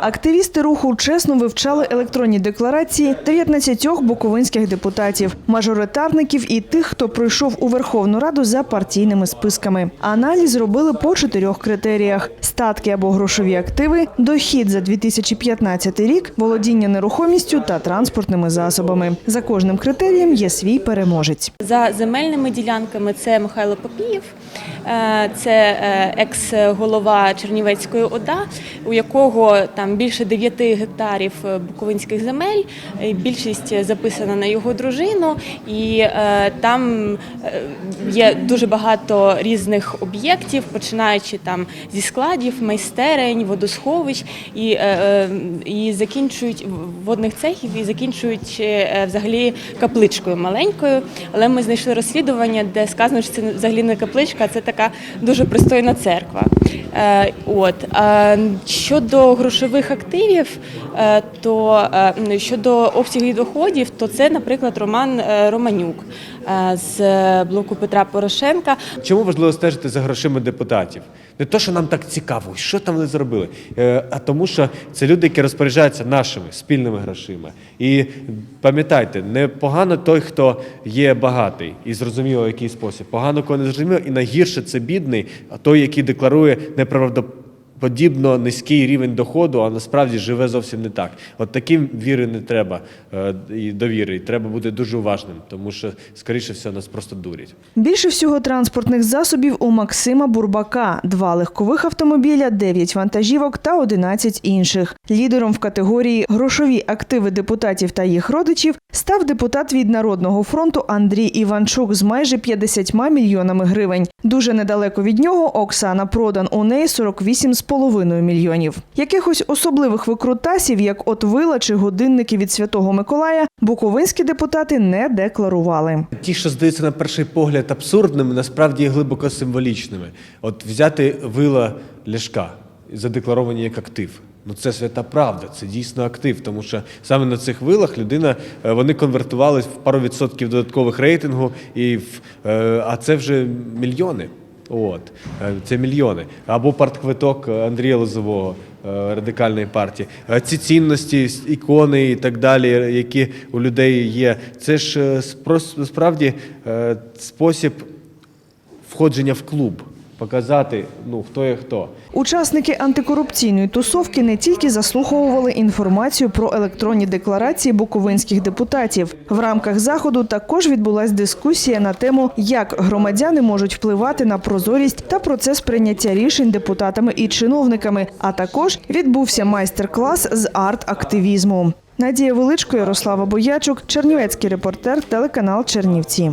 Активісти руху чесно вивчали електронні декларації 19 буковинських депутатів, мажоритарників і тих, хто пройшов у Верховну Раду за партійними списками. Аналіз робили по чотирьох критеріях: статки або грошові активи, дохід за 2015 рік, володіння нерухомістю та транспортними засобами. За кожним критерієм є свій переможець. За земельними ділянками це Михайло Попієв, е, це е, екс-голова Чернівецької ОДА, у якого там більше 9 гектарів е, буковинських земель. Більшість записана на його дружину, і е, там е, є дуже багато різних об'єктів, починаючи там зі складів, майстерень, водосховищ і, е, е, і закінчують водних цехів і закінчують е, взагалі капличкою маленькою. Але ми знайшли розслідування, де сказано, що це взагалі не капличка, а це така дуже пристойна церква. Е, От щодо грошових активів, е, то е, щодо обсягів доходів, то це, наприклад, Роман Романюк з блоку Петра Порошенка. Чому важливо стежити за грошима депутатів? Не то, що нам так цікаво, що там вони зробили, а тому, що це люди, які розпоряджаються нашими спільними грошима. І пам'ятайте, не погано той, хто є багатий і зрозуміло, який спосіб. Погано, кого не зрозуміло, і найгірше це бідний, а той, який декларує неправдоподобні неправдоподібно низький рівень доходу, а насправді живе зовсім не так. От таким віри не треба е, і довіри. І треба бути дуже уважним, тому що, скоріше всього, нас просто дурять. Більше всього транспортних засобів у Максима Бурбака: два легкових автомобіля, 9 вантажівок та 11 інших. Лідером в категорії грошові активи депутатів та їх родичів став депутат від Народного фронту Андрій Іванчук з майже 50 мільйонами гривень. Дуже недалеко від нього Оксана Продан. У неї 48,5 мільйонів. Якихось особливих викрутасів, як от вила чи годинники від Святого Миколая, буковинські депутати не декларували. Ті, що здаються на перший погляд абсурдними, насправді є глибоко символічними. От взяти вила Ляшка, задекларовані як актив. Ну це свята правда, це дійсно актив, тому що саме на цих вилах людина е, вони конвертувались в пару відсотків додаткових рейтингу, і в, е, а це вже мільйони. От е, це мільйони. Або партквиток Андрія Лозового е, радикальної партії. Е, Ці цінності, ікони і так далі, які у людей є. Це ж справді спосіб входження в клуб, показати, ну хто є хто. Учасники антикорупційної тусовки не тільки заслуховували інформацію про електронні декларації буковинських депутатів. В рамках заходу також відбулась дискусія на тему, як громадяни можуть впливати на прозорість та процес прийняття рішень депутатами і чиновниками. А також відбувся майстер-клас з арт-активізму. Надія Величко, Ярослава Боячук, Чернівецький репортер, телеканал Чернівці.